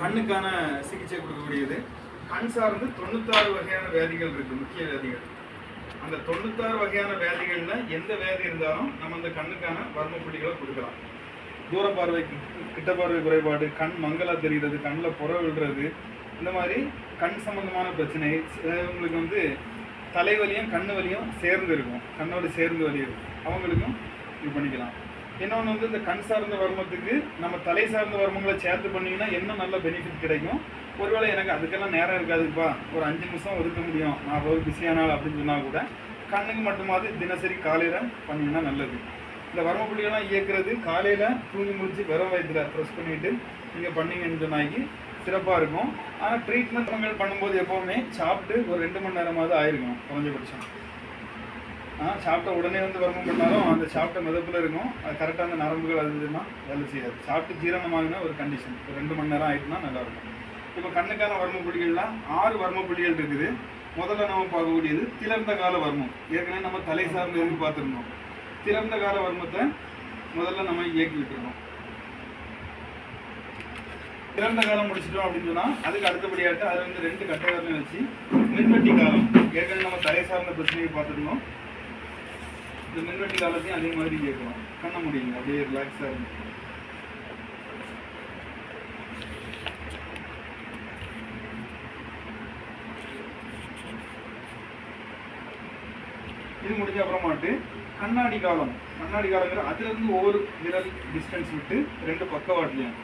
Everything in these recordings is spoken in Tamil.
கண்ணுக்கான சிகிச்சை கொடுக்கக்கூடியது. கண் சார்ந்து தொண்ணூத்தாறு வகையான வியாதிகள் இருக்கு முக்கிய வியாதிகள். அந்த தொண்ணூத்தாறு வகையான வியாதிகளில் எந்த வியாதி இருந்தாலும் நம்ம அந்த கண்ணுக்கான வர்ம புள்ளிகளை கொடுக்கலாம். தூர பார்வை கிட்ட பார்வை குறைபாடு கண் மங்கலா தெரிகிறது கண்ணில் புற விழுறது இந்த மாதிரி கண் சம்பந்தமான பிரச்சனை உங்களுக்கு வந்து தலைவலியும் கண்ணு வலியும் சேர்ந்து இருக்கும். கண்ணோடு சேர்ந்து வலி இருக்கும். அவங்களுக்கும் இது பண்ணிக்கலாம். இன்னொன்று வந்து இந்த கண் சார்ந்த வர்மத்துக்கு நம்ம தலை சார்ந்த வர்மங்களை சேர்த்து பண்ணீங்கன்னா இன்னும் நல்ல பெனிஃபிட் கிடைக்கும்? ஒருவேளை எனக்கு அதுக்கெல்லாம் நேரம் இருக்காதுப்பா. ஒரு அஞ்சு நிமிஷம் ஒதுக்க முடியும். நான் அவ்வளோ பிஸியான ஆள் அப்படின்னு சொன்னால் கூட கண்ணுக்கு மட்டுமாவது தினசரி காலையில் பண்ணிங்கன்னா நல்லது. இந்த வர்ம புள்ளிகள்லாம் காலையில் தூங்கி முடிச்சு வெறும் வயதில் ப்ரெஸ் பண்ணிவிட்டு நீங்கள் பண்ணீங்கன்னு சொன்னாக்கி சிறப்பாக இருக்கும். ஆனால் ட்ரீட்மெண்ட் பண்ணும்போது எப்போவுமே சாப்பிட்டு ஒரு ரெண்டு மணி நேரமாவது ஆயிருக்கும் குறைஞ்சபட்சம். சாப்பிட்ட உடனே வந்து வர்மம் பண்ணாலும் அந்த சாப்பிட்ட மிதப்பில் இருக்கும். அது கரெக்டாக அந்த நரம்புகள் அது இதுனா வேலை செய்யாது. சாப்பிட்டு ஜீரணமாகின ஒரு கண்டிஷன் ஒரு ரெண்டு மணி நேரம் ஆகிட்டுனா நல்லாயிருக்கும் இப்போ கண்ணுக்கான வர்ம புள்ளிகள்லாம் ஆறு வர்ம புள்ளிகள் இருக்குது. முதல்ல நம்ம பார்க்கக்கூடியது திறந்த கால வர்மம். ஏற்கனவே நம்ம தலை சார்ந்து இருந்து பார்த்துருந்தோம். திறந்த கால வர்மத்தை முதல்ல நம்ம இயக்கி விட்டுருக்கோம். திறந்த காலம் முடிச்சிட்டோம் அப்படின்னு சொன்னால் அதுக்கு அடுத்தபடியாட்டு அது வந்து ரெண்டு கட்டைவரலையும் வச்சு மின்வெட்டி காலம். ஏற்கனவே நம்ம தலை சார்ந்த பிரச்சனையை பார்த்துருந்தோம். இந்த மின்வெட்டி காலத்தையும் அதே மாதிரி கேட்கணும் கண்ண முடியுங்க. அப்படியே ரிலாக்ஸாக இருக்கும் இது முடிஞ்ச அப்புறமாட்டு கண்ணாடி காலம். கண்ணாடி காலங்கிற அதுலேருந்து ஒவ்வொரு விரல் டிஸ்டன்ஸ் விட்டு ரெண்டு பக்கவாட்டிலையும்.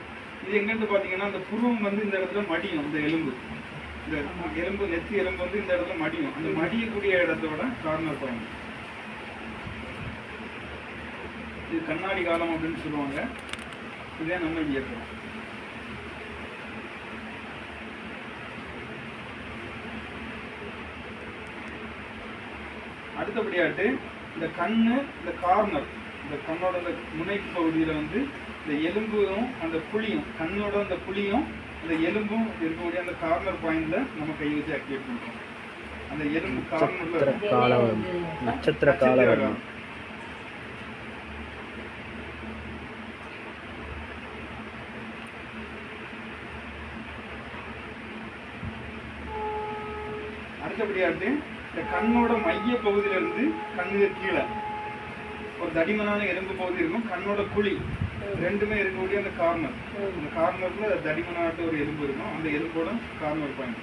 இது எங்கேருந்து பார்த்தீங்கன்னா அந்த புருவம் வந்து இந்த இடத்துல மடியும் இந்த எலும்பு. இந்த எலும்பு நெத்தி எலும்பு வந்து இந்த இடத்துல மடியும். அந்த மடியக்கூடிய இடத்தோட கார்னர் பாயிண்ட் இது கண்ணாடி காலம் அப்படின்னு சொல்லுவாங்க. இதே நம்ம இயக்கம் அடுத்தபடியாட்டு இந்த கண்ணு இந்த கார்னர் இந்த கண்ணோட இந்த முனைப்பு பகுதியில் வந்து இந்த எலும்பும் அந்த புளியும் கண்ணோட அந்த புளியும் அந்த எலும்பும் இருக்கக்கூடிய அந்த கார்னர் பாயிண்ட்ல நம்ம கை வச்சு ஆக்டிவேட் பண்றோம் அந்த எலும்பு கார்னர்ல நட்சத்திர காலம். அடுத்தபடியாட்டு இந்த கண்ணோட மைய பகுதியில இருந்து கண்ணுக்கு கீழே ஒரு தடிமனான எலும்பு பகுதி இருக்கும். கண்ணோட குழி ரெண்டுமே இருக்கக்கூடிய அந்த கார்னர் அந்த கார்னர்ல தடிமனாட்டு ஒரு எலும்பு இருக்கும். அந்த எலும்போட கார்னர் பாயிண்ட்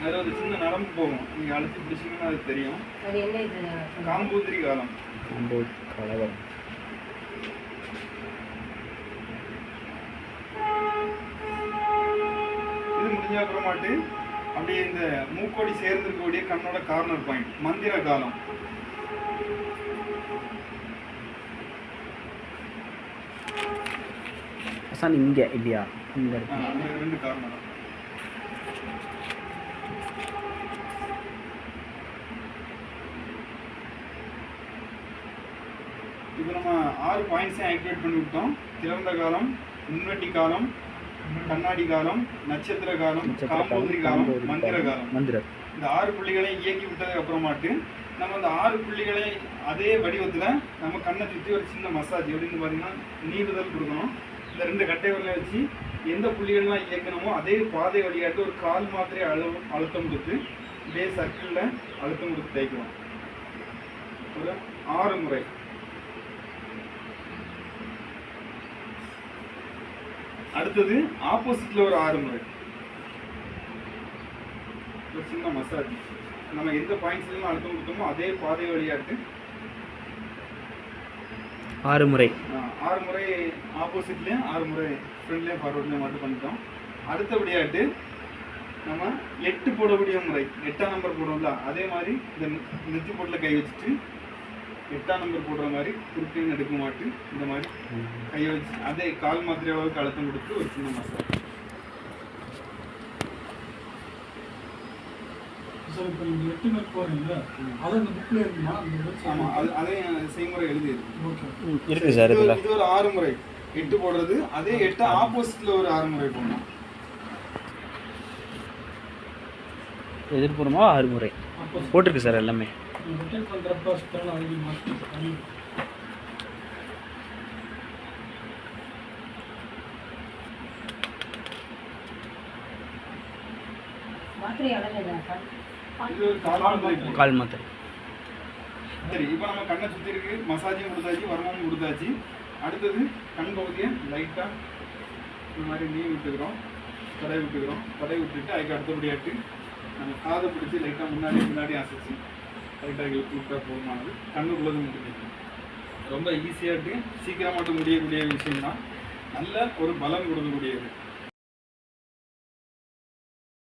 அதுல ஒரு சின்ன நரம்பு போகும். நீங்க அழுத்தி பிடிச்சீங்கன்னா அது தெரியும். அது என்ன இது? காம்பூத்திரி காலம். கலவரம். இது முடிஞ்ச அப்புறமாட்டு அப்படியே இந்த மூக்கோடி சேர்ந்து இருக்கக்கூடிய கண்ணோட கார்னர் பாயிண்ட் மந்திர காலம். அசான் இங்கே இல்லையா அந்த ரெண்டு கார்னர் இப்போ நம்ம ஆறு பாயிண்ட்ஸையும் ஆக்டிவேட் பண்ணி விட்டோம் திறந்த காலம் முன்வெட்டி காலம் கண்ணாடி காலம் நட்சத்திர காலம் காம்பூதிரி காலம், மந்திர காலம், மந்திர. இந்த ஆறு புள்ளிகளையும் இயக்கி விட்டதுக்கு அப்புறமாட்டு நம்ம அந்த ஆறு புள்ளிகளை அதே வடிவத்துல நம்ம கண்ணை சுற்றி ஒரு சின்ன மசாஜ் எப்படின்னு பார்த்தீங்கன்னா நீடுதல் கொடுக்கணும். இந்த ரெண்டு கட்டை விரலை வச்சு எந்த புள்ளிகள்லாம் இயக்கணுமோ அதே பாதை வழியாட்டு ஒரு கால் மாத்திரை அழு அழுத்தம் கொடுத்து இதே சர்க்கிளில் அழுத்தம் கொடுத்து தேய்க்கணும். ஒரு ஆறு முறை. அடுத்தது ஆப்போசிட்ல ஒரு ஆறு முறை. ஒரு சின்ன மசாஜ் நம்ம எந்த பாயிண்ட்ஸ்லாம் அழுத்தம் கொடுத்தோமோ அதே பாதை வழியாட்டு ஆறு முறை. ஆறு முறை ஆப்போசிட்லேயும் ஆறு முறை ஃப்ரண்ட்லேயும் ஃபார்வர்ட்லேயும் மட்டும் பண்ணிட்டோம். அடுத்தபடியாட்டு நம்ம எட்டு போடக்கூடிய முறை. எட்டாம் நம்பர் போடுவோம்ல அதே மாதிரி இந்த நெத்தி போட்டில் கை வச்சுட்டு எட்டாம் நம்பர் போடுற மாதிரி குறுக்கையும் நடுக்க மாட்டு இந்த மாதிரி கையை வச்சு அதே கால் மாத்திரை அளவுக்கு அழுத்தம் கொடுத்து ஒரு சின்ன மசாஜ் சார் இப்போ நீங்கள் எட்டு மேட் போகிறீங்களா அது அந்த புக்கில் இருக்குமா ஆமாம் அது அதையும் செய்முறை எழுதி இருக்கு ஓகே இருக்கு சார் இது ஒரு- இது ஒரு ஆறு முறை. எட்டு போடுறது அதே எட்டு ஆப்போசிட்ல ஒரு ஆறு முறை போடணும். எதிர்ப்புறமா ஆறு முறை? போட்டிருக்கு சார் எல்லாமே. ரிட்டர்ன் பண்ணுறப்ப சுத்தரன் ஆல்ரெடி மாற்றி கால் மாத்திரை சரி இப்போ நம்ம கண்ணை சுற்றி இருக்கு மசாஜும் கொடுத்தாச்சு வருமானம் கொடுத்தாச்சு அடுத்தது கண் பகுதியை லைட்டாக இந்த மாதிரி நீ விட்டுக்கிறோம் தடை விட்டுக்கிறோம் தடை விட்டுட்டு அதுக்கு அடுத்தபடியாட்டு நம்ம பிடிச்சி லைட்டாக முன்னாடி முன்னாடி அசைச்சு லைட்டாக இழுத்து விட்டா போதுமானது கண்ணுக்குள்ளது மட்டும். ரொம்ப ஈஸியாட்டு சீக்கிரமாட்டு முடியக்கூடிய விஷயம் தான் நல்ல ஒரு பலம் கொடுக்கக்கூடியது.